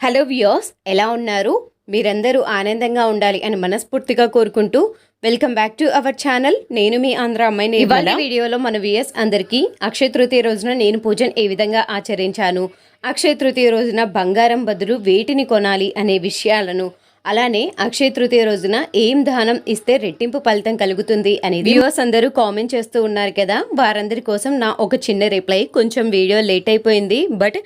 Hello viewers ఎలా ఉన్నారు? మీరందరూ ఆనందంగా ఉండాలి అని మనస్ఫూర్తిగా కోరుకుంటూ welcome back to our channel. నేను మీ ఆంధ్ర అమ్మాయి ఇవాళ వీడియోలో మన వ్యూయర్స్ అందరికీ అక్షయ తృతీయ రోజున నేను పూజను ఏ విధంగా ఆచరించాను? అక్షయ తృతీయ రోజున బంగారం బదులు వేటిని కొనాలి అనే విషయాలను అలానే అక్షయ తృతీయ రోజున ఏం దానం ఇస్తే రెట్టింపు ఫలితం కలుగుతుంది అనేది వ్యూవర్స్ అందరూ కామెంట్ చేస్తూ ఉన్నారు కదా. వారందరి కోసం నా ఒక చిన్న రిప్లై. కొంచెం వీడియో లేట్ అయిపోయింది బట్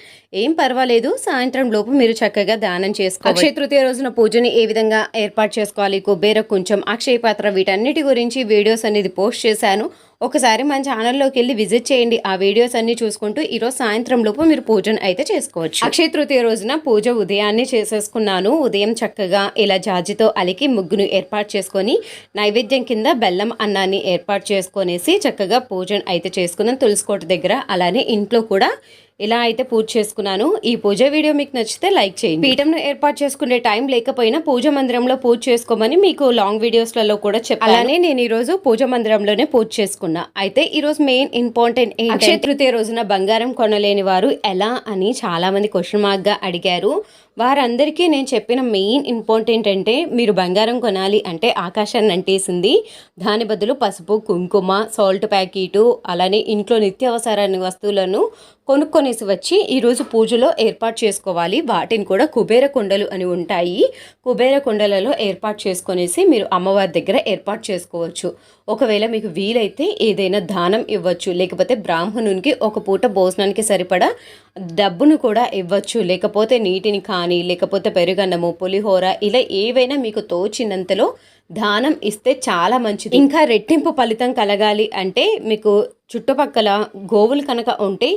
ఏం పర్వాలేదు. సాయంత్రం లోపు మీరు చక్కగా దానం చేసుకో అక్షయ తృతీయ రోజున పూజని ఏ విధంగా ఏర్పాటు చేసుకోవాలి? కుబేర కొంచెం అక్షయ పాత్ర వీటన్నిటి గురించి వీడియోస్ అనేది పోస్ట్ చేశాను. ఒకసారి మన ఛానల్లోకి వెళ్ళి విజిట్ చేయండి. ఆ వీడియోస్ అన్ని చూసుకుంటూ ఈరోజు సాయంత్రం లోపు మీరు పూజను అయితే చేసుకోవచ్చు. అక్షయ తృతీయ రోజున పూజ ఉదయాన్నే చేసేసుకున్నాను. ఉదయం చక్కగా ఇలా జాజితో అలికి ముగ్గును ఏర్పాటు చేసుకొని నైవేద్యం కింద బెల్లం అన్నాన్ని ఏర్పాటు చేసుకొనేసి చక్కగా పూజను అయితే చేసుకున్నాను. తులసికోట దగ్గర అలానే ఇంట్లో కూడా ఇలా అయితే పూజ చేసుకున్నాను. ఈ పూజ వీడియో మీకు నచ్చితే లైక్ చేయండి. పీఠంను ఏర్పాటు చేసుకునే టైం లేకపోయినా పూజ మందిరంలో పూజ చేసుకోమని మీకు లాంగ్ వీడియోస్లలో కూడా చెప్పాను. అలానే నేను ఈ రోజు పూజ మందిరంలోనే పూజ చేసుకున్నా. అయితే ఈ రోజు మెయిన్ ఇంపార్టెంట్ అక్షయ తృతీయ రోజున బంగారం కొనలేని వారు ఎలా అని చాలా మంది క్వశ్చన్ మార్క్గా అడిగారు. వారందరికీ నేను చెప్పిన మెయిన్ ఇంపార్టెంట్ అంటే మీరు బంగారం కొనాలి అంటే ఆకాశాన్ని అంటేసింది. దాని బదులు పసుపు కుంకుమ సాల్ట్ ప్యాకెటు అలానే ఇంట్లో నిత్యావసరాన్ని వస్తువులను కొనుక్కొనేసి వచ్చి ఈరోజు పూజలో ఏర్పాటు చేసుకోవాలి. వాటిని కూడా కుబేర కుండలు అని ఉంటాయి. కుబేర కుండలలో ఏర్పాటు చేసుకొనేసి మీరు అమ్మవారి దగ్గర ఏర్పాటు చేసుకోవచ్చు. ఒకవేళ మీకు వీలైతే ఏదైనా దానం ఇవ్వచ్చు. లేకపోతే బ్రాహ్మణునికి ఒక పూట భోజనానికి సరిపడా డబ్బును కూడా ఇవ్వచ్చు. లేకపోతే నీటిని కానీ లేకపోతే పెరుగన్నము పులిహోర ఇలా ఏవైనా మీకు తోచినంతలో దానం ఇస్తే చాలా మంచిది. ఇంకా రెట్టింపు ఫలితం కలగాలి అంటే మీకు చుట్టుపక్కల గోవులు కనుక ఉంటే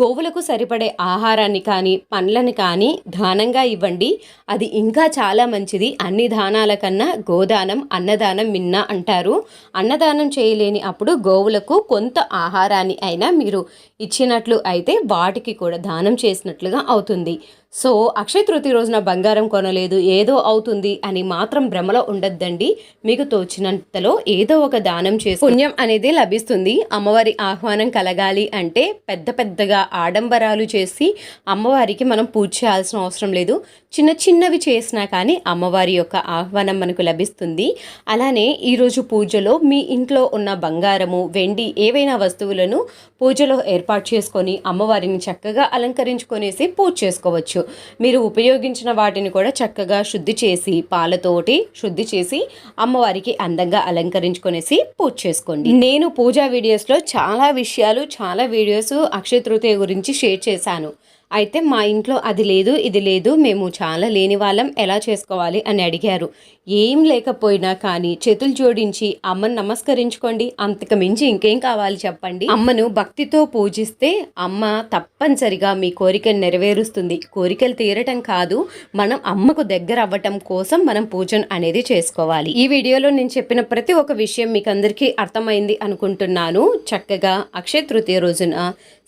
గోవులకు సరిపడే ఆహారాన్ని కానీ పండ్లని కానీ దానంగా ఇవ్వండి. అది ఇంకా చాలా మంచిది. అన్ని దానాల కన్నా గోదానం అన్నదానం మిన్న అంటారు. అన్నదానం చేయలేని అప్పుడు గోవులకు కొంత ఆహారాన్ని అయినా మీరు ఇచ్చినట్లు అయితే వాటికి కూడా దానం చేసినట్లుగా అవుతుంది. సో అక్షయ తృతీయ రోజున బంగారం కొనలేదు ఏదో అవుతుంది అని మాత్రం భ్రమలో ఉండద్దండి. మీకు తోచినంతలో ఏదో ఒక దానం చేసి పుణ్యం అనేది లభిస్తుంది. అమ్మవారి ఆహ్వానం కలగాలి అంటే పెద్ద పెద్దగా ఆడంబరాలు చేసి అమ్మవారికి మనం పూజ చేయాల్సిన అవసరం లేదు. చిన్న చిన్నవి చేసినా కానీ అమ్మవారి యొక్క ఆహ్వానం మనకు లభిస్తుంది. అలానే ఈరోజు పూజలో మీ ఇంట్లో ఉన్న బంగారము వెండి ఏవైనా వస్తువులను పూజలో ఏర్పాటు చేసుకొని అమ్మవారిని చక్కగా అలంకరించుకొనేసి పూజ చేసుకోవచ్చు. మీరు ఉపయోగించిన వాటిని కూడా చక్కగా శుద్ధి చేసి పాలతోటి శుద్ధి చేసి అమ్మవారికి అందంగా అలంకరించుకొనేసి పూజ చేసుకోండి. నేను పూజా వీడియోస్లో చాలా చాలా విషయాలు చాలా వీడియోస్ అక్షయ తృతీయ గురించి షేర్ చేశాను. అయితే మా ఇంట్లో అది లేదు ఇది లేదు మేము చాలా లేని వాళ్ళం ఎలా చేసుకోవాలి అని అడిగారు. ఏం లేకపోయినా కానీ చేతులు జోడించి అమ్మను నమస్కరించుకోండి అంతకు మించి ఇంకేం కావాలి చెప్పండి. అమ్మను భక్తితో పూజిస్తే అమ్మ తప్పనిసరిగా మీ కోరికను నెరవేరుస్తుంది. కోరికలు తీరటం కాదు మనం అమ్మకు దగ్గర అవ్వటం కోసం మనం పూజను అనేది చేసుకోవాలి. ఈ వీడియోలో నేను చెప్పిన ప్రతి ఒక్క విషయం మీకు అందరికీ అర్థమైంది అనుకుంటున్నాను. చక్కగా అక్షయ తృతీయ రోజున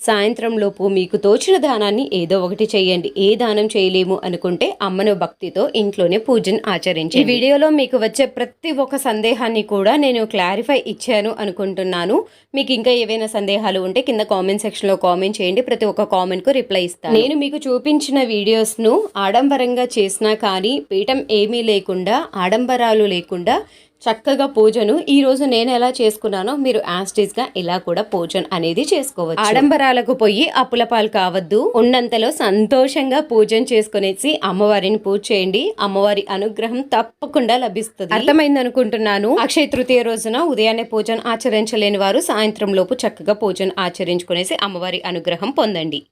సాయంత్రం లోపు మీకు తోచిన దానాన్ని ఏదో ఒకటి చేయండి. ఏ దానం చేయలేము అనుకుంటే అమ్మను భక్తితో ఇంట్లోనే పూజను ఆచరించండి. ఈ వీడియోలో మీకు వచ్చే ప్రతి ఒక్క సందేహాన్ని కూడా నేను క్లారిఫై ఇచ్చాను అనుకుంటున్నాను. మీకు ఇంకా ఏవైనా సందేహాలు ఉంటే కింద కామెంట్ సెక్షన్లో కామెంట్ చేయండి. ప్రతి ఒక్క కామెంట్కు రిప్లై ఇస్తాను. నేను మీకు చూపించిన వీడియోస్ను ఆడంబరంగా చేసినా కానీ పీఠం ఏమీ లేకుండా ఆడంబరాలు లేకుండా చక్కగా పూజను ఈ రోజు నేను ఎలా చేసుకున్నానో మీరు యాస్టీస్గా ఇలా కూడా పూజను అనేది చేసుకోవచ్చు. ఆడంబరాలకు పోయి అప్పుల పాలు కావద్దు. ఉన్నంతలో సంతోషంగా పూజను చేసుకునేసి అమ్మవారిని పూజ చేయండి. అమ్మవారి అనుగ్రహం తప్పకుండా లభిస్తుంది. అర్థమైంది అనుకుంటున్నాను. అక్షయ తృతీయ రోజున ఉదయాన్నే పూజను ఆచరించలేని వారు సాయంత్రం లోపు చక్కగా పూజను ఆచరించుకునేసి అమ్మవారి అనుగ్రహం పొందండి.